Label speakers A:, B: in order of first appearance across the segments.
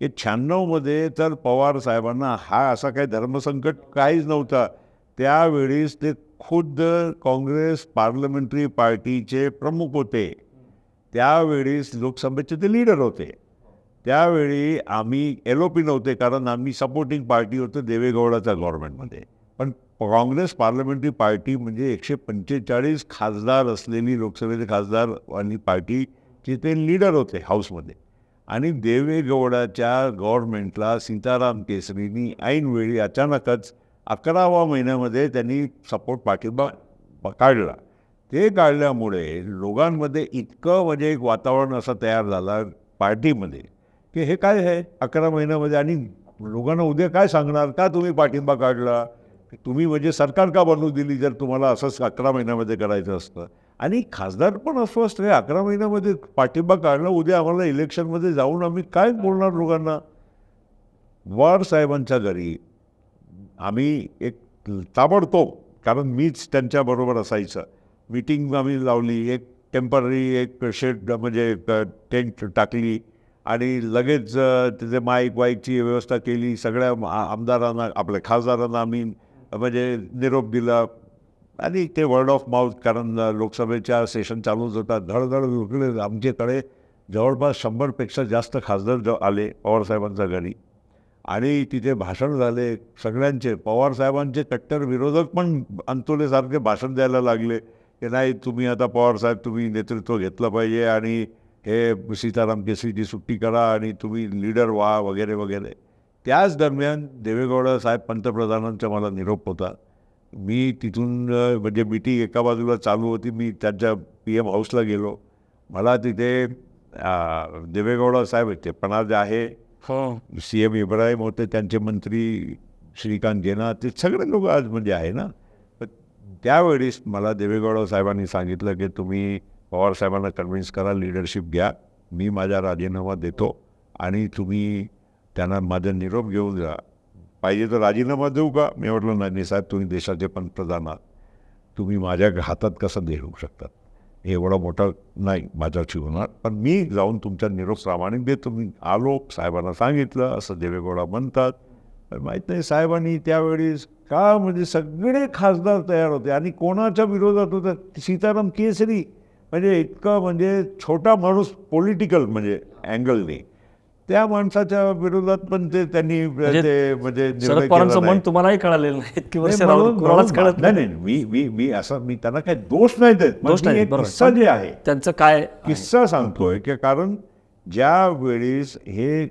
A: की शहाण्णवमध्ये तर पवार साहेबांना हा असा काही धर्मसंकट काहीच नव्हता. त्यावेळीस ते खुद्द काँग्रेस पार्लमेंटरी पार्टीचे प्रमुख होते. त्यावेळीस लोकसभेचे ते लीडर होते. त्यावेळी आम्ही एल ओ पी नव्हते कारण आम्ही सपोर्टिंग पार्टी होतो देवेगौडाच्या गव्हर्नमेंटमध्ये पण काँग्रेस पार्लमेंटरी पार्टी म्हणजे एकशे पंचेचाळीस खासदार असलेली लोकसभेचे खासदार आणि पार्टीचे ते लीडर होते हाऊसमध्ये. आणि देवेगौडाच्या गव्हर्नमेंटला सीताराम केसरीनी ऐनवेळी अचानकच अकरावा महिन्यामध्ये त्यांनी सपोर्ट पाठिंबा काढला. ते काढल्यामुळे लोकांमध्ये इतकं म्हणजे एक वातावरण असं तयार झालं पार्टीमध्ये की हे काय आहे अकरा महिन्यामध्ये आणि लोकांना उद्या काय सांगणार? का तुम्ही पाठिंबा काढला? तुम्ही म्हणजे सरकार का बनवू दिली जर तुम्हाला असंच अकरा महिन्यामध्ये करायचं असतं? आणि खासदार पण अस्वस्थ आहे अकरा महिन्यामध्ये पाठिंबा काढला उद्या आम्हाला इलेक्शनमध्ये जाऊन आम्ही काय बोलणार लोकांना वार साहेबांच्या घरी आम्ही एक ताबडतोब कारण मीच त्यांच्याबरोबर असायचं. मीटिंग आम्ही लावली एक टेंपररी एक शेड म्हणजे टेंट टाकली आणि लगेच तिथे माईक वाईकची व्यवस्था केली. सगळ्या आमदारांना आपल्या खासदारांना आम्ही म्हणजे निरोप दिला. आणि ते वर्ड ऑफ माउथ कारण लोकसभेच्या सेशन चालूच होता. धडधड उकळे आमच्याकडे जवळपास शंभरपेक्षा जास्त खासदार जो आले पवारसाहेबांच्या घरी. आणि तिथे भाषण झाले. सगळ्यांचे पवारसाहेबांचे कट्टर विरोधक पण अंतुलेसारखे भाषण द्यायला लागले. की नाही तुम्ही आता पवारसाहेब तुम्ही नेतृत्व घेतलं पाहिजे आणि हे सीताराम केसरीची सुट्टी करा आणि तुम्ही लीडर व्हा वगैरे वगैरे. त्याच दरम्यान देवेगौडा साहेब पंतप्रधानांचा मला निरोप होता. मी तिथून म्हणजे मिटिंग एका बाजूला चालू होती. मी त्यांच्या पी एम हाऊसला गेलो. मला तिथे देवेगौडा साहेब होते पण आज आहे.
B: हो.
A: सी एम इब्राहिम होते त्यांचे मंत्री श्रीकांत जेना ते सगळे लोक आज म्हणजे आहे ना. पण त्यावेळेस मला देवेगौडा साहेबांनी सांगितलं की तुम्ही पवार साहेबांना कन्व्हिन्स करा लिडरशिप घ्या. मी माझा राजीनामा देतो. आणि तुम्ही त्यांना माझा निरोप घेऊन जा. पाहिजे तर राजीनामा देऊ का? मी म्हटलं नाही साहेब तुम्ही देशाचे पंतप्रधान आहात. तुम्ही माझ्या हातात कसं देऊ शकतात? हे एवढा मोठा नाही माझ्याशी होणार. पण मी जाऊन तुमचा निरोप प्रामाणिक देतो. मी आलो साहेबांना सांगितलं असं देवेगौडा म्हणतात. माहीत नाही साहेबांनी त्यावेळेस का म्हणजे सगळे खासदार तयार होते आणि कोणाच्या विरोधात होतं? सीताराम केसरी. म्हणजे इतकं म्हणजे छोटा माणूस पॉलिटिकल म्हणजे अँगलने त्या माणसाच्या विरोधात पण ते त्यांनी ते म्हणजे
B: शरद पवारांचं. मन तुम्हालाही कळालेलं नाही. कळत
A: मी मी मी असं मी त्यांना काही दोष नाही देत
B: दोष नाही.
A: किस्सा जे आहे.
B: त्यांचं काय
A: किस्सा सांगतोय की कारण ज्या वेळेस हे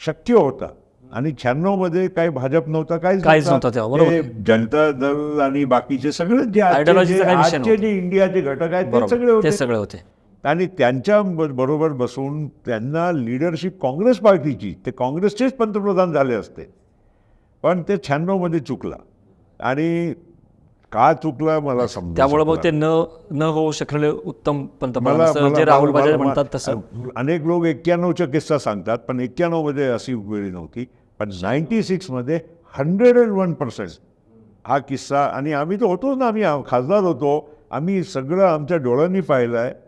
A: शक्य होतं आणि शहाण्णवमध्ये काही भाजप नव्हता काहीच
B: काहीच नव्हतं
A: जनता दल आणि बाकीचे सगळे जे आजचे जे- इंडियाचे घटक आहेत ते सगळे होते.
B: सगळे होते.
A: आणि त्यांच्या ब- बरोबर बसून त्यांना लिडरशिप काँग्रेस पार्टीची ते काँग्रेसचेच पंतप्रधान झाले असते. पण ते शहाण्णवमध्ये चुकला. आणि का चुकला मला समजा
B: त्यामुळे मग ते न न होऊ शकलेले उत्तम पंतप्रधान राहुल बजाज म्हणतात तसं.
A: अनेक लोक एक्क्याण्णवचा किस्सा सांगतात पण एक्क्याण्णवमध्ये अशी वेळ नव्हती. पण नाईन्टी सिक्समध्ये हंड्रेड अँड वन पर्सेंट हा किस्सा आणि आम्ही तर होतोच ना आम्ही खासदार होतो. आम्ही सगळं आमच्या डोळ्यांनी पाहिलं आहे